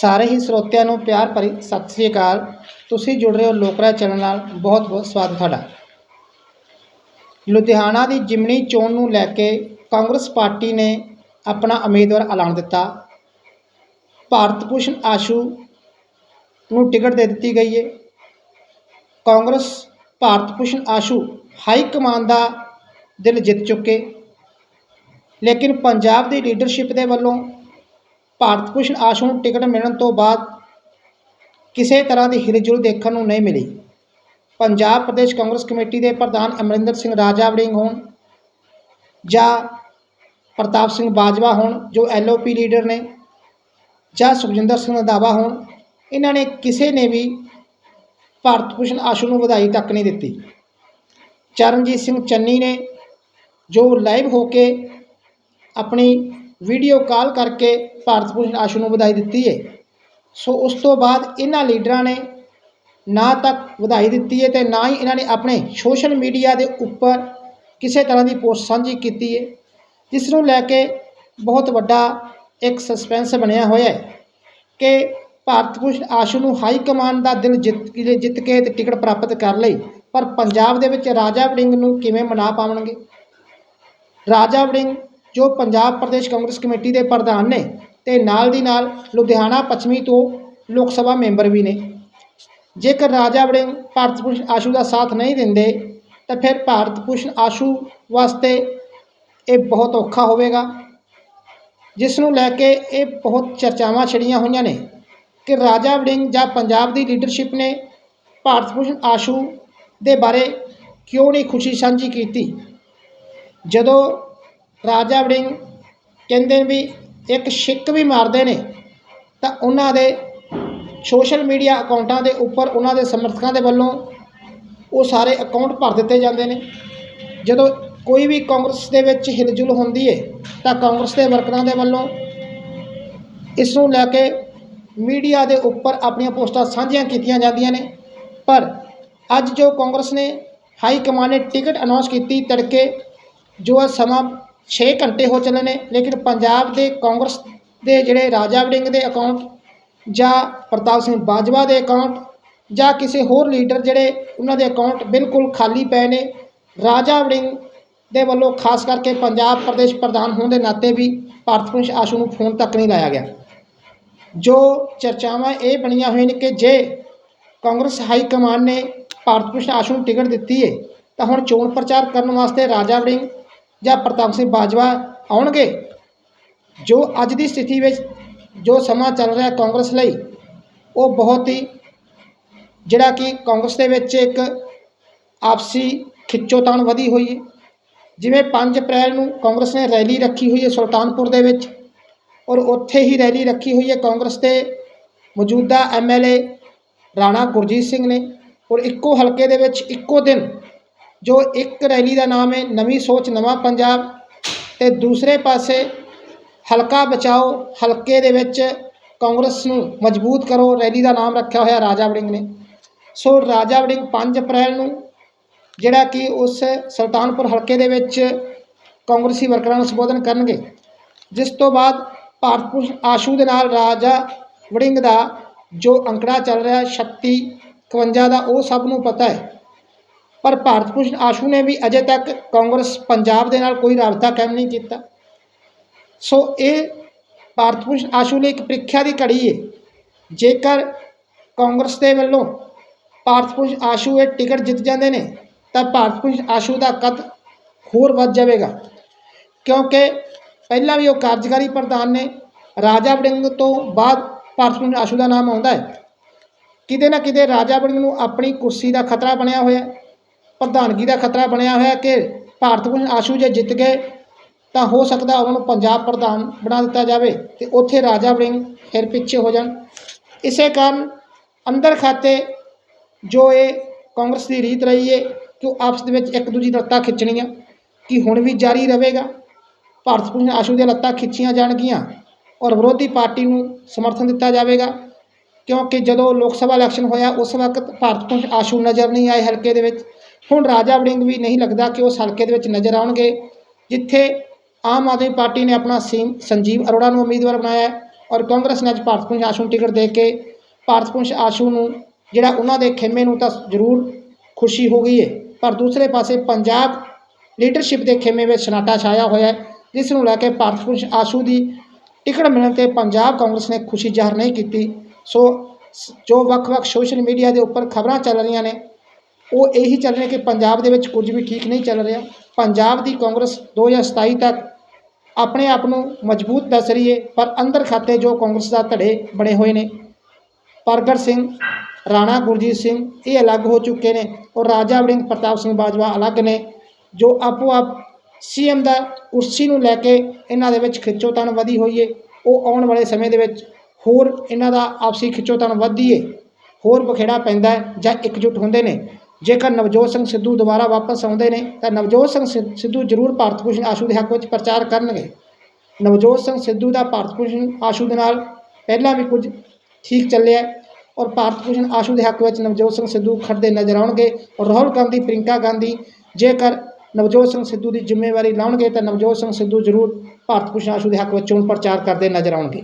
ਸਾਰੇ ਹੀ ਸਰੋਤਿਆਂ ਨੂੰ ਪਿਆਰ ਭਰੀ ਸਤਿ ਸ੍ਰੀ ਅਕਾਲ। ਤੁਸੀਂ ਜੁੜ ਰਹੇ ਹੋ ਲੋਕਰਾ ਚੈਨਲ ਨਾਲ। ਬਹੁਤ ਬਹੁਤ ਸਵਾਗਤ ਤੁਹਾਡਾ। ਲੁਧਿਆਣਾ ਦੀ ਜਿਮਨੀ ਚੋਣ ਨੂੰ ਲੈ ਕੇ ਕਾਂਗਰਸ ਪਾਰਟੀ ਨੇ ਆਪਣਾ ਉਮੀਦਵਾਰ ਐਲਾਨ ਦਿੱਤਾ। ਭਾਰਤ ਭੂਸ਼ਣ ਆਸ਼ੂ ਨੂੰ ਟਿਕਟ ਦੇ ਦਿੱਤੀ ਗਈ ਹੈ। ਕਾਂਗਰਸ, ਭਾਰਤ ਭੂਸ਼ਣ ਆਸ਼ੂ ਹਾਈ ਕਮਾਨ ਦਾ ਦਿਲ ਜਿੱਤ ਚੁੱਕੇ। ਲੇਕਿਨ ਪੰਜਾਬ ਦੀ ਲੀਡਰਸ਼ਿਪ ਦੇ ਵੱਲੋਂ ਭਾਰਤ ਭੂਸ਼ਣ ਆਸ਼ੂ ਨੂੰ ਟਿਕਟ ਮਿਲਣ ਤੋਂ ਬਾਅਦ ਕਿਸੇ ਤਰ੍ਹਾਂ ਦੀ ਹਿਲਜੁਲ ਦੇਖਣ ਨੂੰ ਨਹੀਂ ਮਿਲੀ। ਪੰਜਾਬ ਪ੍ਰਦੇਸ਼ ਕਾਂਗਰਸ ਕਮੇਟੀ ਦੇ ਪ੍ਰਧਾਨ ਅਮਰਿੰਦਰ ਸਿੰਘ ਰਾਜਾ ਵੜਿੰਗ ਹੋਣ ਜਾਂ ਪ੍ਰਤਾਪ ਸਿੰਘ ਬਾਜਵਾ ਹੋਣ, ਜੋ ਐਲਓਪੀ ਲੀਡਰ ਨੇ, ਜਾਂ ਸੁਖਜਿੰਦਰ ਸਿੰਘ ਰੰਧਾਵਾ ਹੋਣ, ਇਹਨਾਂ ਨੇ ਕਿਸੇ ਨੇ ਵੀ ਭਾਰਤ ਭੂਸ਼ਣ ਆਸ਼ੂ ਨੂੰ ਵਧਾਈ ਤੱਕ ਨਹੀਂ ਦਿੱਤੀ। ਚਰਨਜੀਤ ਸਿੰਘ ਚੰਨੀ ਨੇ ਜੋ ਲਾਈਵ ਹੋ ਕੇ ਆਪਣੀ ਵੀਡੀਓ ਕਾਲ ਕਰਕੇ ਭਾਰਤ ਭੂਸ਼ਣ ਆਸ਼ੂ ਨੂੰ ਵਧਾਈ ਦਿੱਤੀ ਹੈ। ਸੋ ਉਸ ਤੋਂ ਬਾਅਦ ਇਹਨਾਂ ਲੀਡਰਾਂ ਨੇ ਨਾ ਤੱਕ ਵਧਾਈ ਦਿੱਤੀ ਹੈ ਤੇ ਨਾ ਹੀ ਇਹਨਾਂ ਨੇ ਆਪਣੇ ਸੋਸ਼ਲ ਮੀਡੀਆ ਦੇ ਉੱਪਰ ਕਿਸੇ ਤਰ੍ਹਾਂ ਦੀ ਪੋਸਟ ਸਾਂਝੀ ਕੀਤੀ ਹੈ, ਜਿਸ ਨੂੰ ਲੈ ਕੇ ਬਹੁਤ ਵੱਡਾ ਇੱਕ ਸਸਪੈਂਸ ਬਣਿਆ ਹੋਇਆ ਹੈ ਕਿ ਭਾਰਤ ਭੂਸ਼ਣ ਆਸ਼ੂ ਨੂੰ ਹਾਈ ਕਮਾਨ ਦਾ ਦਿਲ ਜਿੱਤ ਕੇ ਜਿੱਤ ਕੇ ਤੇ ਟਿਕਟ ਪ੍ਰਾਪਤ ਕਰ ਲਈ। ਪਰ ਪੰਜਾਬ ਦੇ ਵਿੱਚ ਰਾਜਾ ਵੜਿੰਗ ਨੂੰ ਕਿਵੇਂ ਮਨਾ ਪਾਵਣਗੇ? ਰਾਜਾ ਵੜਿੰਗ ਜੋ ਪੰਜਾਬ ਪ੍ਰਦੇਸ਼ ਕਾਂਗਰਸ ਕਮੇਟੀ ਦੇ ਪ੍ਰਧਾਨ ਨੇ ਤੇ ਨਾਲ ਦੀ ਨਾਲ ਲੁਧਿਆਣਾ ਪੱਛਮੀ ਤੋਂ ਲੋਕ ਸਭਾ ਮੈਂਬਰ ਵੀ ਨੇ। ਜੇਕਰ ਰਾਜਾ ਵੜਿੰਗ ਭਾਰਤ ਭੂਸ਼ਣ ਆਸ਼ੂ ਦਾ ਸਾਥ ਨਹੀਂ ਦਿੰਦੇ, ਤਾਂ ਫਿਰ ਭਾਰਤ ਭੂਸ਼ਣ ਆਸ਼ੂ ਵਾਸਤੇ ਇਹ ਬਹੁਤ ਔਖਾ ਹੋਵੇਗਾ। ਜਿਸ ਨੂੰ ਲੈ ਕੇ ਇਹ ਬਹੁਤ ਚਰਚਾਵਾਂ ਛਿੜੀਆਂ ਹੋਈਆਂ ਨੇ ਕਿ ਰਾਜਾ ਵੜਿੰਗ ਜਾਂ ਪੰਜਾਬ ਦੀ ਲੀਡਰਸ਼ਿਪ ਨੇ ਭਾਰਤ ਭੂਸ਼ਣ ਆਸ਼ੂ ਦੇ ਬਾਰੇ ਕਿਉਂ ਨਹੀਂ ਖੁਸ਼ੀ ਸਾਂਝੀ ਕੀਤੀ? ਜਦੋਂ ਰਾਜਾ ਵੜਿੰਗ ਕਹਿੰਦੇ ਨੇ ਵੀ ਇੱਕ ਛਿੱਕ ਵੀ ਮਾਰਦੇ ਨੇ, ਤਾਂ ਉਹਨਾਂ ਦੇ ਸੋਸ਼ਲ ਮੀਡੀਆ ਅਕਾਊਂਟਾਂ ਦੇ ਉੱਪਰ ਉਹਨਾਂ ਦੇ ਸਮਰਥਕਾਂ ਦੇ ਵੱਲੋਂ ਉਹ ਸਾਰੇ ਅਕਾਊਂਟ ਭਰ ਦਿੱਤੇ ਜਾਂਦੇ ਨੇ। ਜਦੋਂ ਕੋਈ ਵੀ ਕਾਂਗਰਸ ਦੇ ਵਿੱਚ ਹਿਲਜੁਲ ਹੁੰਦੀ ਹੈ ਤਾਂ ਕਾਂਗਰਸ ਦੇ ਵਰਕਰਾਂ ਦੇ ਵੱਲੋਂ ਇਸ ਨੂੰ ਲੈ ਕੇ ਮੀਡੀਆ ਦੇ ਉੱਪਰ ਆਪਣੀਆਂ ਪੋਸਟਾਂ ਸਾਂਝੀਆਂ ਕੀਤੀਆਂ ਜਾਂਦੀਆਂ ਨੇ। ਪਰ ਅੱਜ ਜੋ ਕਾਂਗਰਸ ਨੇ ਹਾਈ ਕਮਾਂਡ ਨੇ ਟਿਕਟ ਅਨਾਉਂਸ ਕੀਤੀ ਤੜਕੇ, ਜੋ ਸਮਾਂ 6 ਘੰਟੇ ਹੋ ਚੱਲੇ ਨੇ, ਲੇਕਿਨ ਪੰਜਾਬ ਦੇ ਕਾਂਗਰਸ ਦੇ ਜਿਹੜੇ ਰਾਜਾ ਵੜਿੰਗ ਦੇ ਅਕਾਊਂਟ ਜਾਂ ਪ੍ਰਤਾਪ ਸਿੰਘ ਬਾਜਵਾ ਦੇ ਅਕਾਊਂਟ ਜਾਂ ਕਿਸੇ ਹੋਰ ਲੀਡਰ ਜਿਹੜੇ ਉਹਨਾਂ ਦੇ ਅਕਾਊਂਟ ਬਿਲਕੁਲ ਖਾਲੀ ਪਏ ਨੇ, ਰਾਜਾ ਵੜਿੰਗ ਦੇ ਵੱਲੋਂ ਖਾਸ ਕਰਕੇ ਪੰਜਾਬ ਪ੍ਰਦੇਸ਼ ਪ੍ਰਧਾਨ ਹੋਣ ਦੇ ਨਾਤੇ ਵੀ ਭਾਰਤ ਭੂਸ਼ਣ ਆਸ਼ੂ ਨੂੰ ਫੋਨ ਤੱਕ ਨਹੀਂ ਲਾਇਆ ਗਿਆ। ਜੋ ਚਰਚਾਵਾਂ ਇਹ ਬਣੀਆਂ ਹੋਈਆਂ ਨੇ ਕਿ ਜੇ ਕਾਂਗਰਸ ਹਾਈ ਕਮਾਂਡ ਨੇ ਭਾਰਤ ਭੂਸ਼ਣ ਆਸ਼ੂ ਨੂੰ ਟਿਕਟ ਦਿੱਤੀ ਹੈ ਤਾਂ ਹੁਣ ਚੋਣ ਪ੍ਰਚਾਰ ਕਰਨ ਵਾਸਤੇ ਰਾਜਾ ਵੜਿੰਗ ਜਾਂ ਪ੍ਰਤਾਪ ਸਿੰਘ ਬਾਜਵਾ ਆਉਣਗੇ। ਜੋ ਅੱਜ ਦੀ ਸਥਿਤੀ ਵਿੱਚ ਜੋ ਸਮਾਂ ਚੱਲ ਰਿਹਾ ਕਾਂਗਰਸ ਲਈ, ਉਹ ਬਹੁਤ ਹੀ ਜਿਹੜਾ ਕਿ ਕਾਂਗਰਸ ਦੇ ਵਿੱਚ ਇੱਕ ਆਪਸੀ ਖਿੱਚੋਤਾਣ ਵਧੀ ਹੋਈ ਹੈ। ਜਿਵੇਂ 5 ਅਪ੍ਰੈਲ ਨੂੰ ਕਾਂਗਰਸ ਨੇ ਰੈਲੀ ਰੱਖੀ ਹੋਈ ਹੈ ਸੁਲਤਾਨਪੁਰ ਦੇ ਵਿੱਚ ਔਰ ਉੱਥੇ ਹੀ ਰੈਲੀ ਰੱਖੀ ਹੋਈ ਹੈ ਕਾਂਗਰਸ ਦੇ ਮੌਜੂਦਾ ਐਮਐਲਏ ਰਾਣਾ ਗੁਰਜੀਤ ਸਿੰਘ ਨੇ ਔਰ ਇੱਕੋ ਹਲਕੇ ਦੇ ਵਿੱਚ ਇੱਕੋ ਦਿਨ ਜੋ ਇੱਕ ਰੈਲੀ ਦਾ ਨਾਮ ਹੈ, ਨਵੀਂ ਸੋਚ, ਨਵਾਂ ਪੰਜਾਬ। ਤੇ ਦੂਸਰੇ ਪਾਸੇ ਹਲਕਾ ਬਚਾਓ, ਹਲਕੇ ਦੇ ਵਿੱਚ ਕਾਂਗਰਸ ਨੂੰ ਮਜ਼ਬੂਤ ਕਰੋ, ਰੈਲੀ ਦਾ ਨਾਮ ਰੱਖਿਆ ਹੋਇਆ ਰਾਜਾ ਵੜਿੰਗ ਨੇ। ਸੋ ਰਾਜਾ ਵੜਿੰਗ 5 ਅਪ੍ਰੈਲ ਨੂੰ, ਜਿਹੜਾ ਕਿ ਉਸ ਸੁਲਤਾਨਪੁਰ ਹਲਕੇ ਦੇ ਵਿੱਚ ਕਾਂਗਰਸੀ ਵਰਕਰਾਂ ਨੂੰ ਸੰਬੋਧਨ ਕਰਨਗੇ। ਜਿਸ ਤੋਂ ਬਾਅਦ ਭਾਰਤ ਆਸ਼ੂ ਦੇ ਨਾਲ ਰਾਜਾ ਵੜਿੰਗ ਦਾ ਜੋ ਅੰਕੜਾ ਚੱਲ ਰਿਹਾ 36 51 ਦਾ, ਉਹ ਸਭ ਨੂੰ ਪਤਾ ਹੈ। ਪਰ ਭਾਰਤ ਭੂਸ਼ਣ ਆਸ਼ੂ ਨੇ ਵੀ ਅਜੇ ਤੱਕ ਕਾਂਗਰਸ ਪੰਜਾਬ ਦੇ ਨਾਲ ਕੋਈ ਰਾਬਤਾ ਕਾਇਮ ਨਹੀਂ ਕੀਤਾ। ਸੋ ਇਹ ਭਾਰਤ ਭੂਸ਼ਣ ਆਸ਼ੂ ਲਈ ਇੱਕ ਪ੍ਰੀਖਿਆ ਦੀ ਘੜੀ ਹੈ ਜੇਕਰ ਕਾਂਗਰਸ ਦੇ ਵੱਲੋਂ ਭਾਰਤ ਭੂਸ਼ਣ ਆਸ਼ੂ ਇਹ ਟਿਕਟ ਜਿੱਤ ਜਾਂਦੇ ਨੇ, ਤਾਂ ਭਾਰਤ ਭੂਸ਼ਣ ਆਸ਼ੂ ਦਾ ਕਦ ਹੋਰ ਵੱਧ ਜਾਵੇਗਾ? ਕਿਉਂਕਿ ਪਹਿਲਾਂ ਵੀ ਉਹ ਕਾਰਜਕਾਰੀ ਪ੍ਰਧਾਨ ਨੇ, ਰਾਜਾ ਵੜਿੰਗ ਤੋਂ ਬਾਅਦ ਭਾਰਤ ਭੂਸ਼ਣ ਆਸ਼ੂ ਦਾ ਨਾਮ ਆਉਂਦਾ ਹੈ। ਕਿਤੇ ਨਾ ਕਿਤੇ ਰਾਜਾ ਵੜਿੰਗ ਨੂੰ ਆਪਣੀ ਕੁਰਸੀ ਦਾ ਖਤਰਾ ਬਣਿਆ ਹੋਇਆ ਹੈ। ਪ੍ਰਧਾਨਗੀ ਦਾ ਖਤਰਾ ਬਣਿਆ ਹੋਇਆ ਕਿ ਭਾਰਤ ਭੂਸ਼ਣ ਆਸ਼ੂ ਜੇ ਜਿੱਤ ਗਏ, ਤਾਂ ਹੋ ਸਕਦਾ ਉਹਨਾਂ ਨੂੰ ਪੰਜਾਬ ਪ੍ਰਧਾਨ ਬਣਾ ਦਿੱਤਾ ਜਾਵੇ ਤੇ ਉੱਥੇ ਰਾਜਾ ਵੜਿੰਗ ਫਿਰ ਪਿੱਛੇ ਹੋ ਜਾਣ। ਇਸੇ ਕਾਰਨ ਅੰਦਰ ਖਾਤੇ ਜੋ ਇਹ ਕਾਂਗਰਸ ਦੀ ਰੀਤ ਰਹੀ ਹੈ ਕਿ ਉਹ ਆਪਸ ਦੇ ਵਿੱਚ ਇੱਕ ਦੂਜੀ ਲੱਤਾਂ ਖਿੱਚਣੀਆਂ ਕਿ ਹੁਣ ਵੀ ਜਾਰੀ ਰਹੇਗਾ। ਭਾਰਤ ਭੂਸ਼ਣ ਆਸ਼ੂ ਦੀਆਂ ਲੱਤਾਂ ਖਿੱਚੀਆਂ ਜਾਣਗੀਆਂ ਔਰ ਵਿਰੋਧੀ ਪਾਰਟੀ ਨੂੰ ਸਮਰਥਨ ਦਿੱਤਾ ਜਾਵੇਗਾ ਕਿਉਂਕਿ ਜਦੋਂ ਲੋਕ ਸਭਾ ਇਲੈਕਸ਼ਨ ਹੋਇਆ, ਉਸ ਵਕਤ ਭਾਰਤ ਭੂਸ਼ਣ ਆਸ਼ੂ ਨਜ਼ਰ ਨਹੀਂ ਆਏ ਹਲਕੇ ਦੇ ਵਿੱਚ। ਹੁਣ ਰਾਜਾ ਵੜਿੰਗ ਵੀ ਨਹੀਂ ਲੱਗਦਾ ਕਿ ਉਸ ਹਲਕੇ ਦੇ ਵਿੱਚ ਨਜ਼ਰ ਆਉਣਗੇ, ਜਿੱਥੇ ਆਮ ਆਦਮੀ ਪਾਰਟੀ ਨੇ ਆਪਣਾ ਸੀਮ ਸੰਜੀਵ ਅਰੋੜਾ ਨੂੰ ਉਮੀਦਵਾਰ ਬਣਾਇਆ ਹੈ ਔਰ ਕਾਂਗਰਸ ਨੇ ਅੱਜ ਭਾਰਤ ਭੂਸ਼ਣ ਆਸ਼ੂ ਨੂੰ ਟਿਕਟ ਦੇ ਕੇ ਭਾਰਤ ਭੂਸ਼ਣ ਆਸ਼ੂ ਨੂੰ, ਜਿਹੜਾ ਉਹਨਾਂ ਦੇ ਖੇਮੇ ਨੂੰ ਤਾਂ ਜ਼ਰੂਰ ਖੁਸ਼ੀ ਹੋ ਗਈ ਹੈ। ਪਰ ਦੂਸਰੇ ਪਾਸੇ ਪੰਜਾਬ ਲੀਡਰਸ਼ਿਪ ਦੇ ਖੇਮੇ ਵਿੱਚ ਸਨਾਟਾ ਛਾਇਆ ਹੋਇਆ ਹੈ, ਜਿਸ ਨੂੰ ਲੈ ਕੇ ਭਾਰਤ ਭੂਸ਼ਣ ਆਸ਼ੂ ਦੀ ਟਿਕਟ ਮਿਲਣ ਤੇ ਪੰਜਾਬ ਕਾਂਗਰਸ ਨੇ ਖੁਸ਼ੀ ਜ਼ਾਹਰ ਨਹੀਂ ਕੀਤੀ। ਸੋ ਸ- ਜੋ ਵੱਖ-ਵੱਖ ਸੋਸ਼ਲ ਮੀਡੀਆ ਦੇ ਉੱਪਰ ਖਬਰਾਂ ਚੱਲ ਰਹੀਆਂ ਨੇ ਉਹ ਇਹੀ ਚੱਲ ਰਿਹਾ ਕਿ ਪੰਜਾਬ ਦੇ ਵਿੱਚ ਕੁਝ ਵੀ ਠੀਕ ਨਹੀਂ ਚੱਲ ਰਿਹਾ। ਪੰਜਾਬ ਦੀ ਕਾਂਗਰਸ 2027 ਤੱਕ ਆਪਣੇ ਆਪ ਨੂੰ ਮਜ਼ਬੂਤ ਦੱਸ ਰਹੀ ਹੈ, ਪਰ ਅੰਦਰ ਖਾਤੇ ਜੋ ਕਾਂਗਰਸ ਦਾ ਧੜੇ ਬਣੇ ਹੋਏ ਨੇ। ਪ੍ਰਗਟ ਸਿੰਘ, ਰਾਣਾ ਗੁਰਜੀਤ ਸਿੰਘ ਇਹ ਅਲੱਗ ਹੋ ਚੁੱਕੇ ਨੇ ਔਰ ਰਾਜਾ ਵੜਿੰਗ ਪ੍ਰਤਾਪ ਸਿੰਘ ਬਾਜਵਾ ਅਲੱਗ ਨੇ, ਜੋ ਆਪੋ ਆਪ ਸੀਐਮ ਦਾ ਕੁਰਸੀ ਨੂੰ ਲੈ ਕੇ ਇਹਨਾਂ ਦੇ ਵਿੱਚ ਖਿੱਚੋਤਾਣ ਵਧੀ ਹੋਈ ਹੈ। ਉਹ ਆਉਣ ਵਾਲੇ ਸਮੇਂ ਦੇ ਵਿੱਚ ਹੋਰ ਇਹਨਾਂ ਦਾ ਆਪਸੀ ਖਿੱਚੋਤਾਣ ਵੱਧਦੀ ਹੈ, ਹੋਰ ਬਖੇੜਾ ਪੈਂਦਾ ਜਾਂ ਇਕਜੁੱਟ ਹੁੰਦੇ ਨੇ। ਜੇਕਰ ਨਵਜੋਤ ਸਿੰਘ ਸਿੱਧੂ ਦੁਬਾਰਾ ਵਾਪਸ ਆਉਂਦੇ ਨੇ, ਤਾਂ ਨਵਜੋਤ ਸਿੰਘ ਸਿ- ਸਿੱਧੂ ਜ਼ਰੂਰ ਭਾਰਤ ਭੂਸ਼ਣ ਆਸ਼ੂ ਦੇ ਹੱਕ ਵਿੱਚ ਪ੍ਰਚਾਰ ਕਰਨਗੇ। ਨਵਜੋਤ ਸਿੰਘ ਸਿੱਧੂ ਦਾ ਭਾਰਤ ਭੂਸ਼ਣ ਆਸ਼ੂ ਦੇ ਨਾਲ ਪਹਿਲਾਂ ਵੀ ਕੁਝ ਠੀਕ ਚੱਲਿਆ ਔਰ ਭਾਰਤ ਭੂਸ਼ਣ ਆਸ਼ੂ ਦੇ ਹੱਕ ਵਿੱਚ ਨਵਜੋਤ ਸਿੰਘ ਸਿੱਧੂ ਖੜਦੇ ਨਜ਼ਰ ਆਉਣਗੇ ਔਰ ਰਾਹੁਲ ਗਾਂਧੀ ਪ੍ਰਿੰਕਾ ਗਾਂਧੀ ਜੇਕਰ ਨਵਜੋਤ ਸਿੰਘ ਸਿੱਧੂ ਦੀ ਜ਼ਿੰਮੇਵਾਰੀ ਲਾਉਣਗੇ, ਤਾਂ ਨਵਜੋਤ ਸਿੰਘ ਸਿੱਧੂ ਜ਼ਰੂਰ ਭਾਰਤ ਭੂਸ਼ਣ ਆਸ਼ੂ ਦੇ ਹੱਕ ਵਿੱਚ ਚੋਣ ਪ੍ਰਚਾਰ ਕਰਦੇ ਨਜ਼ਰ ਆਉਣਗੇ।